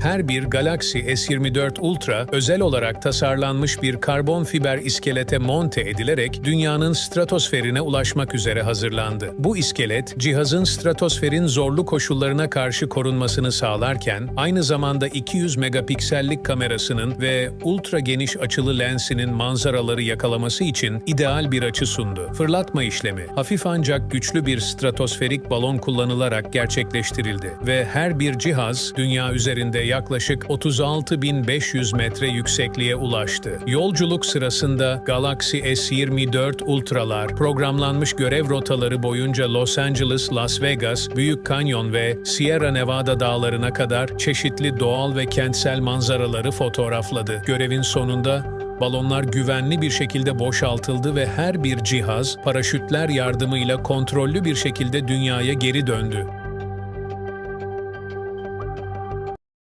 Her bir Galaxy S24 Ultra özel olarak tasarlanmış bir karbon fiber iskelete monte edilerek dünyanın stratosferine ulaşmak üzere hazırlandı. Bu iskelet, cihazın stratosferin zorlu koşullarına karşı korunmasını sağlarken, aynı zamanda 200 megapiksellik kamerasının ve ultra geniş açılı lensinin manzaraları yakalaması için ideal bir açı sundu. Fırlatma işlemi, hafif ancak güçlü bir stratosferik balon kullanılarak gerçekleştirildi ve her bir cihaz dünya üzerinde yaklaşık 36.500 metre yüksekliğe ulaştı. Yolculuk sırasında Galaxy S24 Ultra'lar programlanmış görev rotaları boyunca Los Angeles, Las Vegas, Büyük Kanyon ve Sierra Nevada dağlarına kadar çeşitli doğal ve kentsel manzaraları fotoğrafladı. Görevin sonunda Balonlar güvenli bir şekilde boşaltıldı ve her bir cihaz paraşütler yardımıyla kontrollü bir şekilde dünyaya geri döndü.